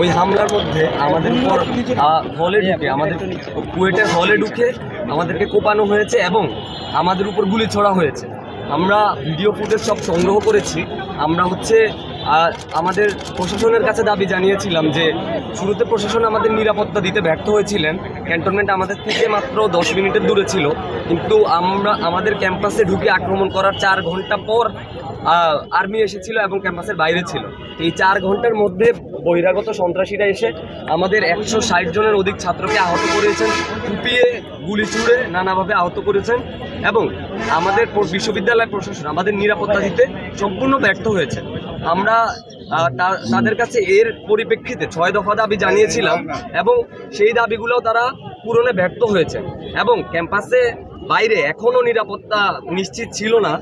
ওই হামলার মধ্যে আমাদের উপর হলে ঢুকে, আমাদের কুয়েটের হলে ঢুকে আমাদেরকে কোপানো হয়েছে এবং আমাদের উপর গুলি ছোড়া হয়েছে। আমরা ভিডিও ফুটেজ সব সংগ্রহ করেছি। আমরা হচ্ছে আমাদের প্রশাসনের কাছে দাবি জানিয়েছিলাম যে শুরুতে প্রশাসন আমাদের নিরাপত্তা দিতে ব্যর্থ হয়েছিলেন। ক্যান্টনমেন্ট আমাদের থেকে মাত্র দশ মিনিটের দূরে ছিল। কিন্তু আমরা, আমাদের ক্যাম্পাসে ঢুকে আক্রমণ করার চার ঘণ্টা পর আর্মি এসেছিল এবং ক্যাম্পাসের বাইরে ছিল। এই চার ঘণ্টার মধ্যে বহিরাগত সন্ত্রাসীরা এসে আমাদের একশো ষাট জনের অধিক ছাত্রকে আহত করেছেন, কুপিয়ে, গুলি ছুড়ে নানাভাবে আহত করেছেন এবং আমাদের বিশ্ববিদ্যালয় প্রশাসন, আমাদের নিরাপত্তা দিতে সম্পূর্ণ ব্যর্থ হয়েছে। আমরা তাদের কাছে এর পরিপ্রেক্ষিতে ছয় দফা দাবি জানিয়েছিলাম এবং সেই দাবিগুলো তারা পূরণে ব্যর্থ হয়েছে। এবং ক্যাম্পাসে বাইরে এখনও নিরাপত্তা নিশ্চিত ছিল না।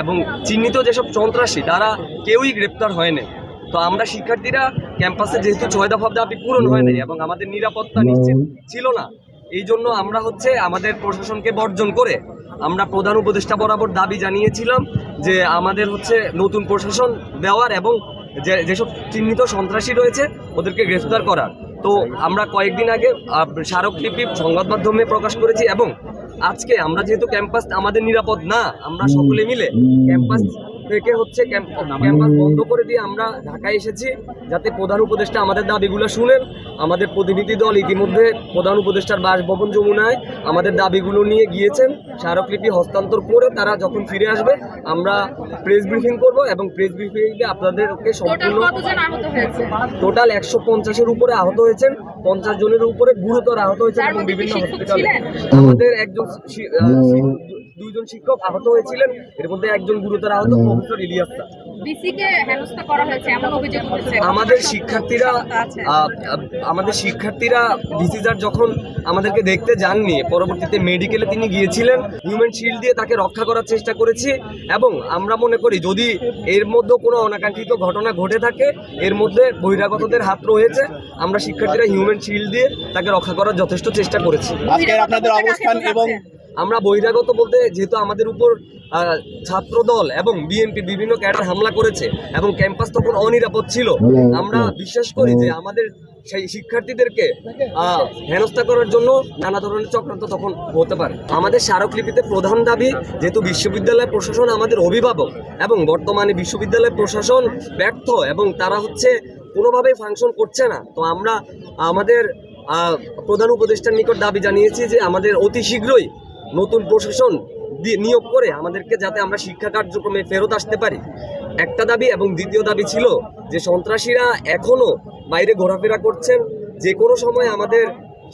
এবং চিহ্নিত যেসব সন্ত্রাসী তারা কেউই গ্রেপ্তার হয়নি। তো আমরা শিক্ষার্থীরা ক্যাম্পাসে যেহেতু ছয় দফা দাবি পূরণ হয়নি এবং আমাদের নিরাপত্তা নিশ্চিত ছিল না এই জন্য আমরা হচ্ছে আমাদের প্রশাসনকে বর্জন করে আমরা প্রধান উপদেষ্টা বরাবর দাবি জানিয়েছিলাম যে আমাদের হচ্ছে নতুন প্রশাসন দেওয়ার এবং যে যেসব চিহ্নিত সন্ত্রাসী রয়েছে ওদেরকে গ্রেফতার করার। তো আমরা কয়েকদিন আগে স্মারকলিপি সংবাদ মাধ্যমে প্রকাশ করেছি এবং আজকে আমরা যেহেতু ক্যাম্পাস আমাদের নিরাপদ না আমরা সকলে মিলে ক্যাম্পাস থেকে হচ্ছে ক্যাম্পাস বন্ধ করে দিয়ে আমরা ঢাকায় এসেছি যাতে প্রধান উপদেষ্টা আমাদের দাবিগুলো শুনেন। আমাদের প্রতিনিধি দল ইতিমধ্যে প্রধান উপদেষ্টার বাসভবন যমুনায় আমাদের দাবিগুলো নিয়ে গিয়েছেন। স্মারকলিপি হস্তান্তর করে তারা যখন ফিরে আসবে আমরা প্রেস ব্রিফিং করব এবং প্রেস ব্রিফিংয়ে আপনাদেরকে সম্পূর্ণ কতজন আহত হয়েছে? টোটাল একশো পঞ্চাশের উপরে আহত হয়েছেন পঞ্চাশ জনের উপরে গুরুতর আহত হয়েছেন এবং বিভিন্ন হসপিটালে আমাদের একজন দুইজন শিক্ষক আহত হয়েছিলেন। এর মধ্যে একজন গুরুতর আহত প্রফেসর ইলিয়াস স্যার। বিসি কে হেনস্থা করা হয়েছে এমন অভিযোগ উঠেছে। আমাদের শিক্ষার্থীরা আমাদের শিক্ষার্থীরা ডিসিজার যখন আমাদেরকে দেখতে যাননি পরবর্তীতে মেডিকেলে তিনি গিয়েছিলেন হিউম্যান শিল্ড দিয়ে তাকে রক্ষা করার চেষ্টা করেছি এবং আমরা মনে করি যদি এর মধ্যে কোনো অনাকাঙ্ক্ষিত ঘটনা ঘটে থাকে এর মধ্যে বহিরাগতদের হাত রয়েছে আমরা শিক্ষার্থীরা হিউম্যান শিল্ড দিয়ে তাকে রক্ষা করার যথেষ্ট চেষ্টা করেছি। আজকের আপনাদের অবস্থান এবং আমরা বহিরাগত বলতে যেহেতু আমাদের উপর ছাত্রদল এবং বিএনপি বিভিন্ন ক্যাডার হামলা করেছে এবং ক্যাম্পাস তখন অনিরাপদ ছিল আমরা বিশ্বাস করি যে আমাদের সেই শিক্ষার্থীদেরকে হেনস্থা করার জন্য নানা ধরনের চক্রান্ত তখন হতে পারে। আমাদের স্মারকলিপিতে প্রধান দাবি যেহেতু বিশ্ববিদ্যালয় প্রশাসন আমাদের অভিভাবক এবং বর্তমানে বিশ্ববিদ্যালয় প্রশাসন ব্যর্থ এবং তারা হচ্ছে কোনোভাবেই ফাংশন করছে না তো আমরা আমাদের প্রধান উপদেষ্টার নিকট দাবি জানিয়েছি যে আমাদের অতি শীঘ্রই নতুন প্রশাসন নিয়োগ করে আমাদেরকে যাতে আমরা শিক্ষা কার্যক্রমে ফেরত আসতে পারি। একটা দাবি এবং দ্বিতীয় দাবি ছিল যে সন্ত্রাসীরা এখনও বাইরে ঘোরাফেরা করছেন। যে কোনো সময় আমাদের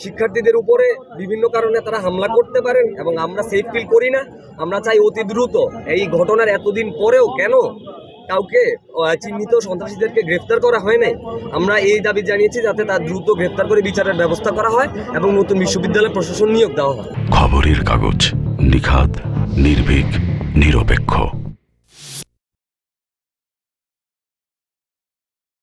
শিক্ষার্থীদের উপরে বিভিন্ন কারণে তারা হামলা করতে পারেন এবং আমরা সেফ ফিল করি না। আমরা চাই অতি দ্রুত এই ঘটনার এতদিন পরেও কেন কাউকে চিহ্নিত সন্ত্রাসীদেরকে গ্রেফতার করা হয় নাই। আমরা এই দাবি জানিয়েছি যাতে তার দ্রুত গ্রেফতার করে বিচারের ব্যবস্থা করা হয় এবং নতুন বিশ্ববিদ্যালয় প্রশাসন নিয়োগ দেওয়া হয়। খবরের কাগজ নিখাত নির্ভীক, নিরপেক্ষ।